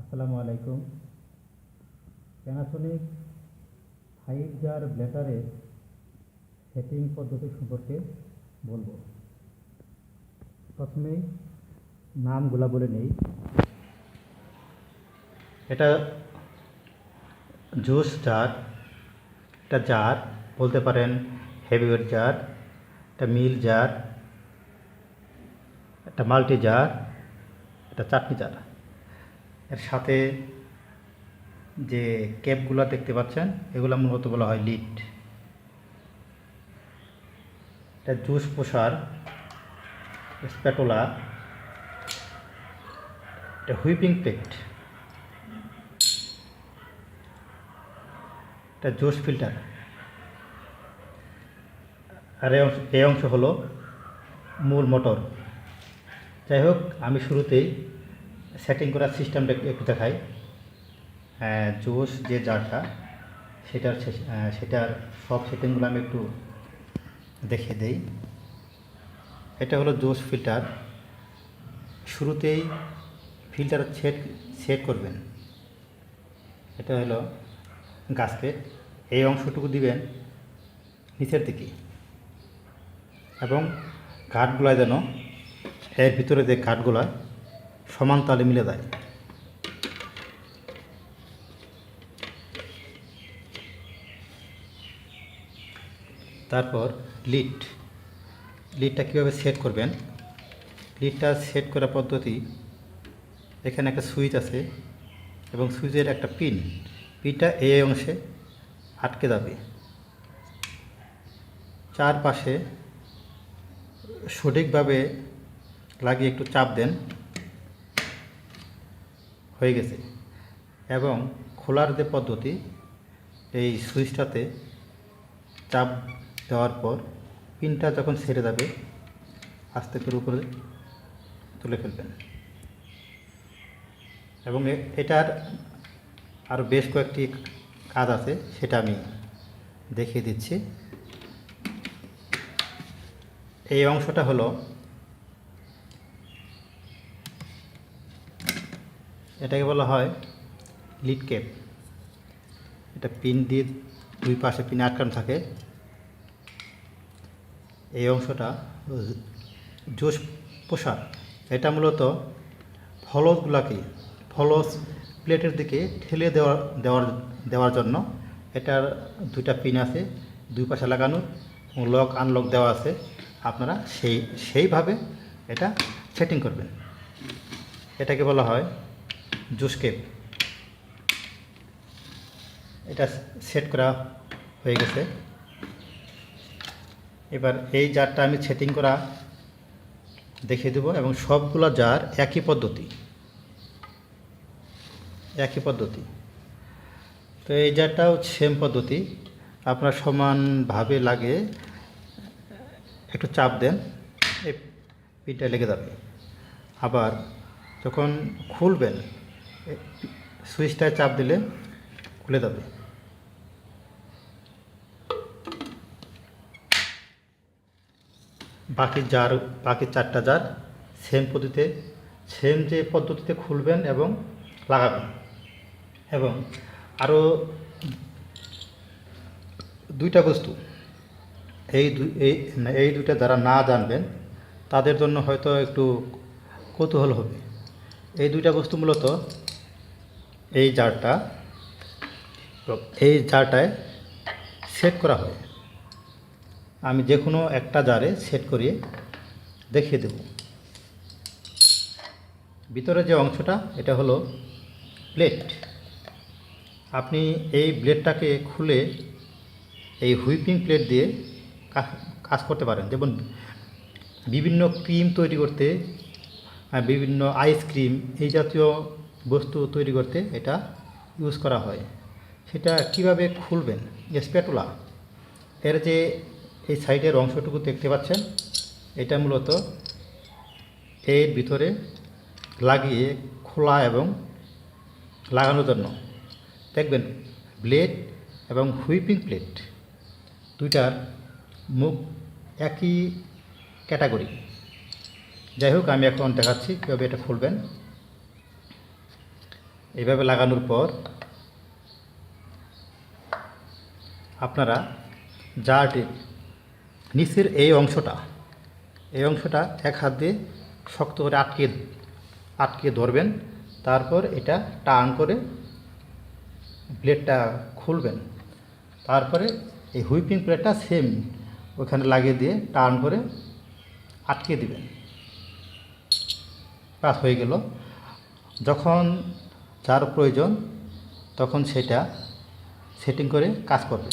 আসসালামু আলাইকুম। Panasonic five jar ব্লেটারের সেটিং পদ্ধতি সম্পর্কে বলব। প্রথমেই নামগুলা বলে নেই। এটা জুস জার এটা জার বলতে পারেন হেভিওয়েট জার এটা মিল জার একটা মাল্টি জার এটা চাটনি জার এর সাথে যে ক্যাপগুলো দেখতে পাচ্ছেন, এগুলো মূলত বলা হয় লিড। এটা জুস পোষার স্প্যাটোলা, এটা হুইপিং প্লেট এটা জুস ফিল্টার। আর এই অংশ হলো মূল মোটর। যাই হোক, আমি শুরুতেই সেটিং করার সিস্টেমটা একটু- দেখাই। জোস যে জারটা, সেটার সেটার সব সেটিংগুলো আমি একটু দেখে দেই। এটা হলো জোস ফিল্টার শুরুতেই ফিল্টার সেট সেট করবেন। এটা হলো গাছপেট এই অংশটুকু দিবেন নিচের দিকে। এবং কাঠগুলা যেন এর ভিতরে যে কাঠগুলা সমান তালে মিলে যায়। তারপর লিড। লিডটা কীভাবে সেট করবেন? লিডটা সেট করার পদ্ধতি, এখানে একটা সুইচ আছে এবং সুইচের একটা পিন। পিনটা এই অংশে আটকে যাবে। চারপাশে সঠিকভাবে লাগিয়ে একটু চাপ দেন। হয়ে গেছে। এবং খোলার যে পদ্ধতি, এই সুইচটাতে চাপ দেওয়ার পর পিনটা যখন ছেড়ে যাবে, আস্তে করে উপরে তুলে ফেলবেন। এবং এটার আরও বেশ কয়েকটি কাজ আছে, সেটা আমি দেখিয়ে দিচ্ছি। এই অংশটা হলো এটাকে বলা হয় লিড কেপ এটা পিন দিয়ে দুই পাশে পিন আটকানো থাকে। এই অংশটা জোস পোশাক। এটা মূলত ফলসগুলাকে ফলস প্লেটের দিকে ঠেলে দেওয়ার দেওয়ার দেওয়ার জন্য। এটার দুইটা পিন আছে, দুই পাশে লাগানো লক আনলক দেওয়া আছে। আপনারা সেই, সেইভাবে এটা সেটিং করবেন। এটাকে বলা হয় জুস কেপ এটা সেট করা হয়ে গেছে। এবার এই জারটা আমি সেটিং করা দেখিয়ে দেবো এবং সবগুলো জার একই পদ্ধতি। একই পদ্ধতি। তো এই জারটাও সেম পদ্ধতি। আপনার সমানভাবে লাগে, একটু চাপ দেন, এই পিনটা লেগে যাবে। আবার যখন খুলবেন সুইচটায় চাপ দিলে খুলে যাবে। বাকি জার, বাকি চারটা জার সেম পদ্ধতিতে সেম যে পদ্ধতিতে খুলবেন এবং লাগাবেন। এবং আরও দুইটা বস্তু এই এই দুইটা যারা না জানবেন, তাদের জন্য হয়তো একটু কৌতূহল হবে। এই দুইটা বস্তু মূলত এই জারটা, এই জারটায় সেট করা হয়। আমি যে কোনো একটা জারে সেট করিয়ে দেখিয়ে দেব। ভিতরে যে অংশটা, এটা হলো প্লেট আপনি এই ব্লেডটাকে খুলে এই হুইপিং প্লেট দিয়ে কাজ করতে পারেন। যেমন বিভিন্ন ক্রিম তৈরি করতে বিভিন্ন আইসক্রিম এই জাতীয় বস্তু তৈরি করতে এটা ইউজ করা হয়। সেটা কীভাবে খুলবেন? স্প্যাটুলা এর যে এই সাইডের অংশটুকু দেখতে পাচ্ছেন, এটা মূলত এর ভিতরে লাগিয়ে খোলা এবং লাগানোর জন্য। দেখবেন, ব্লেড এবং হুইপিং প্লেট দুইটার মুখ একই ক্যাটাগরি। যাই হোক, আমি এখন দেখাচ্ছি কীভাবে এটা খুলবেন। এইভাবে লাগানোর পর আপনারা জারটির নিচের এই অংশটা এই অংশটা এক হাত দিয়ে শক্ত করে আটকে আটকে ধরবেন। তারপর এটা টান করে ব্লেডটা খুলবেন। তারপরে এই হুইপিং প্লেটটা সেম ওখানে লাগিয়ে দিয়ে টার্ন করে আটকে দিবেন। কাজ হয়ে গেল। যখন যার প্রয়োজন তখন সেটা সেটিং করে কাজ করবে।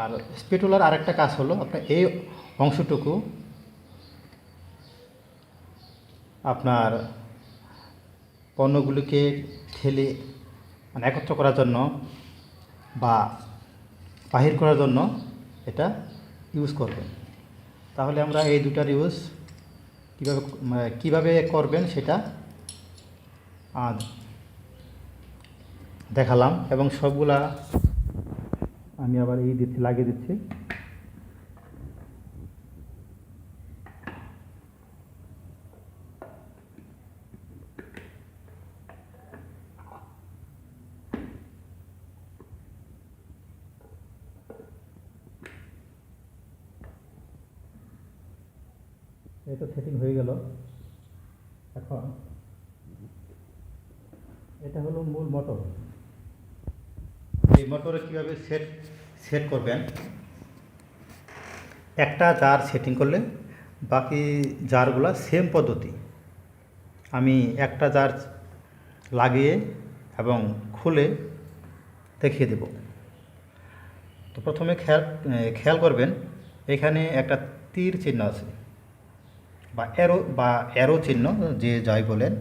আর স্পেটুলার আরেকটা কাজ হলো আপনার এই অংশটুকু আপনার পণ্যগুলিকে ঠেলে মানে একত্র করার জন্য বা বাহির করার জন্য এটা ইউজ করবেন। তাহলে আমরা এই দুটার ইউজ কীভাবে মানে কীভাবে করবেন সেটা দেখালাম এবং সবগুলা আমি আবার এই দিচ্ছি লাগিয়ে দিচ্ছি। এই তো সেটিং হয়ে গেল। এখন এটা হলো মূল মোটর এই মোটরে কীভাবে সেট সেট করবেন? একটা জার সেটিং করলে বাকি জারগুলো সেম পদ্ধতি। আমি একটা জার লাগিয়ে এবং খুলে দেখিয়ে দেব। তো প্রথমে খেয়াল খেয়াল করবেন, এখানে একটা তীর চিহ্ন আছে। বা অ্যারো বা অ্যারো চিহ্ন, যে যাই বলেন,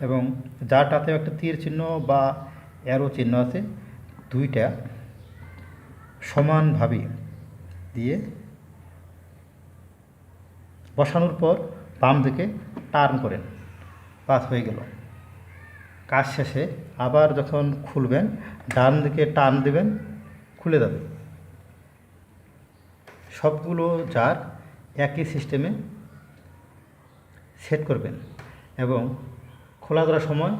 এবং যারটাতেও একটা তীর চিহ্ন বা অ্যারো চিহ্ন আছে, দুইটা সমানভাবে দিয়ে বসানোর পর বাম দিকে টার্ন করেন। পাস হয়ে গেল। কাজ শেষে আবার যখন খুলবেন, ডান দিকে টার্ন দেবেন, খুলে যাবে। সবগুলো জার একই সিস্টেমে সেট করবেন এবং খোলা ধরার সময়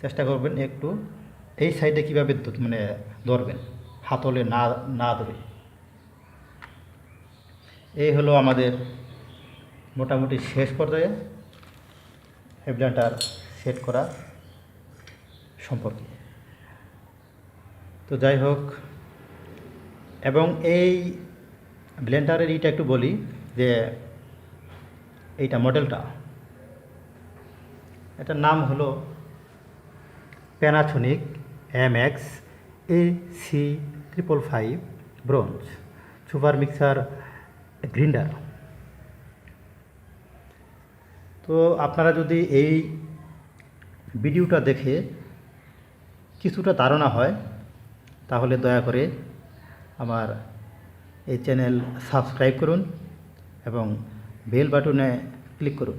চেষ্টা করবেন একটু এই সাইডে কীভাবে মানে ধরবেন, হাতলে না না ধরে। এই হলো আমাদের মোটামুটি শেষ পর্যায়ে হেডলাইনটার সেট করা সম্পর্কে। তো যাই হোক, এবং এই ব্লেন্ডারের এইটা একটু বলি যে এইটা মডেলটা এটার নাম হলো Panasonic M X A C triple five bronze super mixer grinder. তো আপনারা যদি এই ভিডিওটা দেখে কিছুটা ধারণা হয়, তাহলে দয়া করে আমার এই চ্যানেল সাবস্ক্রাইব করুন এবং বেল বাটনে ক্লিক করুন।